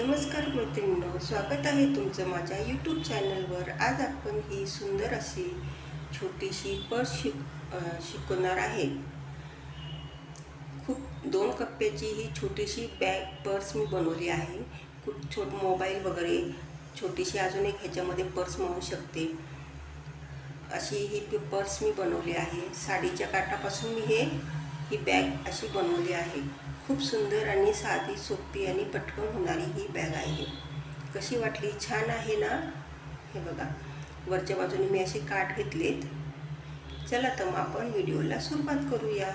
नमस्कार मैत्रिणींनो स्वागत आहे तुमचं माझ्या यूट्यूब चॅनलवर आज आपण ही सुंदर अशी छोटीशी पर्स शिक शिकवणार आहे. खूप दोन कप्प्याची ही छोटीशी बॅग पर्स मी बनवली आहे. खूप छोट मोबाईल वगैरे छोटीशी अजून एक ह्याच्यामध्ये पर्स म्हणू शकते. अशी ही पर्स मी बनवली आहे. साडीच्या काठापासून मी हे ही बॅग अशी बनवली आहे. खूप सुंदर आणि साधी सोपी आणि पटकन होणारी ही बॅग आहे. कशी वाटली? छान आहे ना? हे बघा. वरच्या बाजूने मी असे काठ घेतलेत. चला तर मग आपण व्हिडिओला सुरुवात करूया.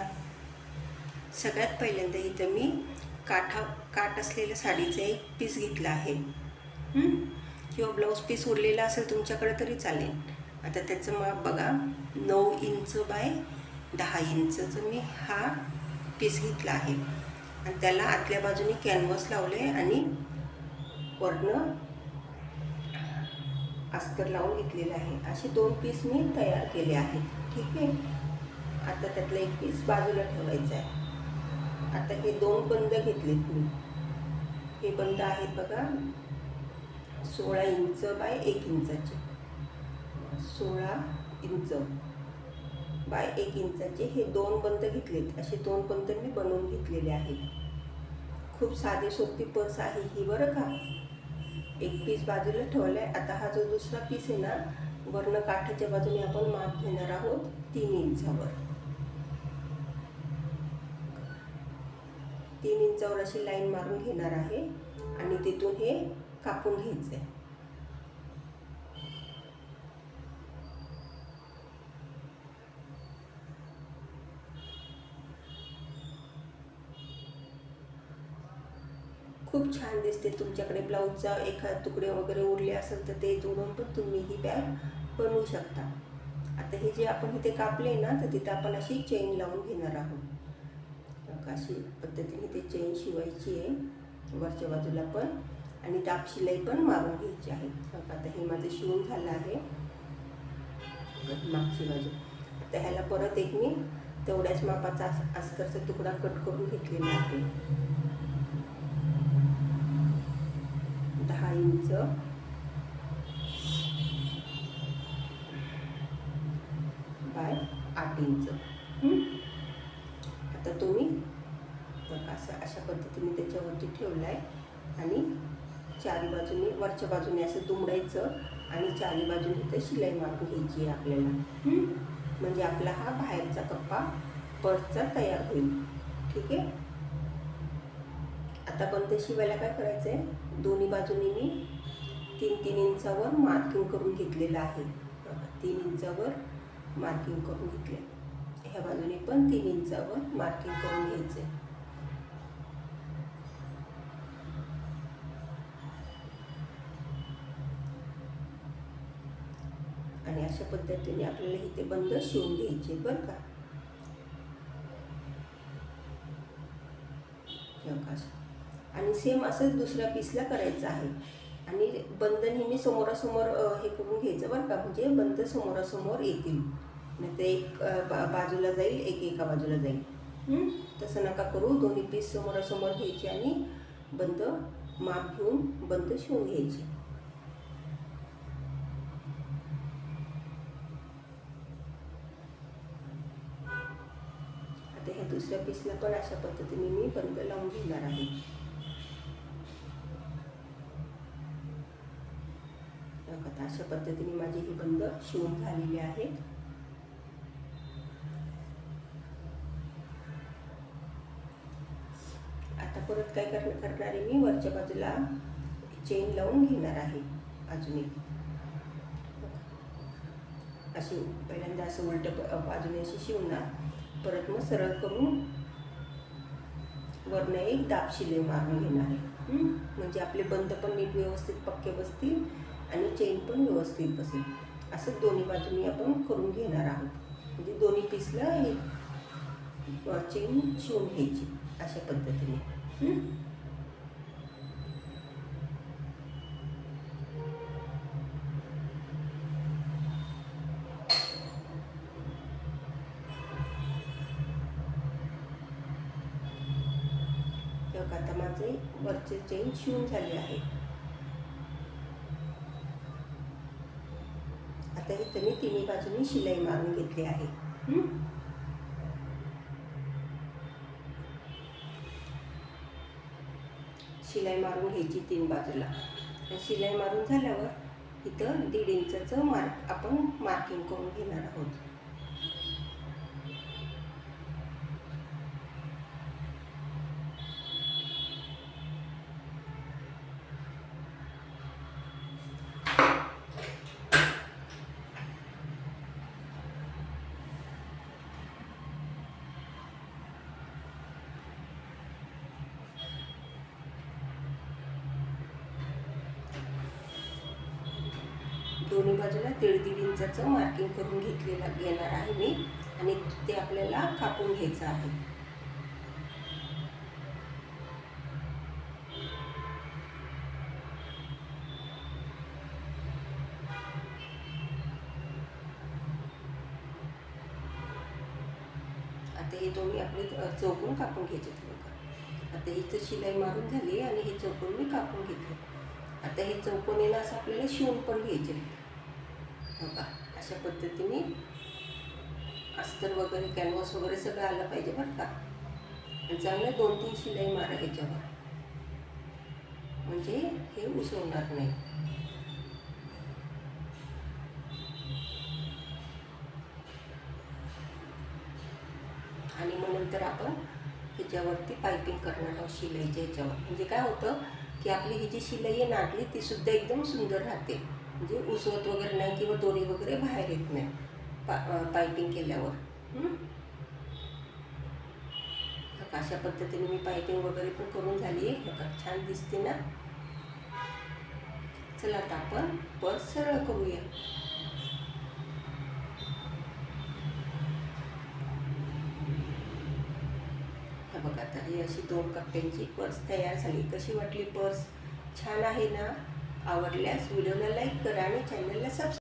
सगळ्यात पहिल्यांदा इथं मी काठा काठ असलेल्या साडीचा एक पीस घेतला आहे. किंवा ब्लाऊज पीस उरलेला असेल तुमच्याकडे तरी चालेल. आता त्याचं माप बघा नऊ इंच बाय दहा इंचचं मी हा पीस घेतला आहे. आणि त्याला आतल्या बाजूने कॅनव्हास लावले आणि वरनं अस्तर लावून घेतलेलं आहे. असे दोन पीस मी तयार केले आहेत. ठीक आहे? आता त्यातलं एक पीस बाजूला ठेवायचा आहे. आता हे दोन बंद घेतलेत मी. हे बंद आहेत बघा. सोळा इंच बाय एक इंचाचे. सोळा इंच. बाय एक इंचाचे हे दोन बंद घेतलेत. असे दोन बंद मी बनवून घेतलेले आहेत. खूप साधी सोपी पर्स आहे ही बरं का? एक पीस बाजूला ठेवला आहे आता हा जो दुसरा पीस आहे ना वर्ण काठाच्या बाजूने आपण माप घेणार आहोत तीन इंचावर. तीन इंचावर अशी लाईन मारून घेणार आहे आणि तिथून हे कापून घ्यायचं आहे खूप छान दिसते तुमच्याकडे ब्लाऊजचा एखाद तुकडे वगैरे उरले असेल तर ते जोडून पण तुम्ही ही बॅग बनवू शकता. आता हे जे आपण इथे कापले ना तर तिथं आपण अशी चेन लावून घेणार आहोत. अशी पद्धतीने ते चेन शिवायची आहे. वरच्या बाजूला पण आणि दाब शिलाई पण मारून घ्यायची आहे. आता हे माझं शिवून झालं आहे. मागची बाजू. आता ह्याला परत एक मी तेवढ्याच मापाचा अस्करचा तुकडा कट करून घेतलेला आहे. घ्यायचं. बाय आठ इंच. आता तुम्ही बघा असं अशा पद्धतीने त्याच्यावरती ठेवलं आहे आणि चारी बाजूने वरच्या बाजूने असं दुमडायचं आणि चारी बाजूने ते शिलाई मारून घ्यायची आहे आपल्याला. म्हणजे आपला हा बाहेरचा कप्पा पर्सचा तयार होईल. ठीक आहे? आता पण ते शिवायला काय करायचं आहे दोन्ही बाजूने मी तीन तीन इंचावर मार्किंग करून घेतलेलं आहे. तीन इंचावर मार्किंग करून घेतले ह्या बाजूने पण तीन इंचावर मार्किंग करून घ्यायचं आणि अशा पद्धतीने आपल्याला इथे बंद शिवून घ्यायचे बरं का. आणि सेम असंच दुसऱ्या पीसला करायचं आहे. आणि बंद नेहमी समोरासमोर हे करून घ्यायचं बरं का. म्हणजे बंद समोरासमोर येतील. नाही तर एक बा बाजूला जाईल एक एका बाजूला जाईल. तसं नका करू. दोन्ही पीस समोरासमोर घ्यायची आणि बंद माप घेऊन बंद शिवून घ्यायचे. आता ह्या दुसऱ्या पीसला पण अशा पद्धतीने मी बंद लावून घेणार आहे बघा, आता अशा पद्धतीने माझे ही बंद शिवून झालेले आहेत आता परत काय कर करणार आहे मी? वरच्या बाजूला चेन लावून घेणार आहे अजून एक. अशी पहिल्यांदा असं उलट बाजूने अशी शिवणार परत मग सरळ करून वरनं एक दाब शिले मारून घेणार आहे. म्हणजे आपले बंद पण नीट व्यवस्थित पक्के बसतील आणि चेन पण व्यवस्थित बसेल. असं दोन्ही बाजूनी आपण करून घेणार आहोत. म्हणजे दोन्ही पीसला हे चेन शिवून घ्यायची अशा पद्धतीने. आता माझे वरचे चेन शिवून झाले आहे आता तर मी तिन्ही बाजूनी शिलाई मारून घेतली आहे. शिलाई मारून घ्यायची तीन बाजूला. शिलाई मारून झाल्यावर इथं दीड इंचाचं मार्क आपण मार्किंग करून घेणार आहोत. दोन्ही बाजूला दीड दीड इंचाचं मार्किंग करून घेतलेलं घेणार आहे मी. आणि ते आपल्याला कापून घ्यायचं आहे. आता हे दोन्ही आपले चौकून कापून घ्यायचे बघा. आता हिचं शिलाई मारून झाली आणि हे चौकून मी कापून घेतले. आता हे चौकोनीला असं आपल्याला शिवून पण घ्यायचे बघा अशा पद्धतीने अस्तर वगैरे कॅनव्हास वगैरे सगळं आलं पाहिजे बरं का. आणि चांगलं दोन तीन शिलाई मारा ह्याच्यावर. म्हणजे हे उसवणार नाही. आणि मग नंतर आपण ह्याच्यावरती पायपिंग करणार आहोत शिलाईच्या ह्याच्यावर. म्हणजे काय होतं की आपली ही जी शिलाई आहे नाटली ती सुद्धा एकदम सुंदर राहते. म्हणजे उसवत वगैरे नाही किंवा दोरी वगैरे बाहेर येत नाही. पा पायपिंग केल्यावर. अशा पद्धतीने मी पायपिंग वगैरे पण करून झाली आहे. बघा छान दिसते ना? चला आता आपण पर्स सरळ करूया. बघा आता ही अशी दोन कप्प्यांची पर्स तयार झाली. कशी वाटली पर्स? छान आहे ना? आवडल्यास व्हिडिओला लाईक करा आणि चॅनलला सबस्क्राईब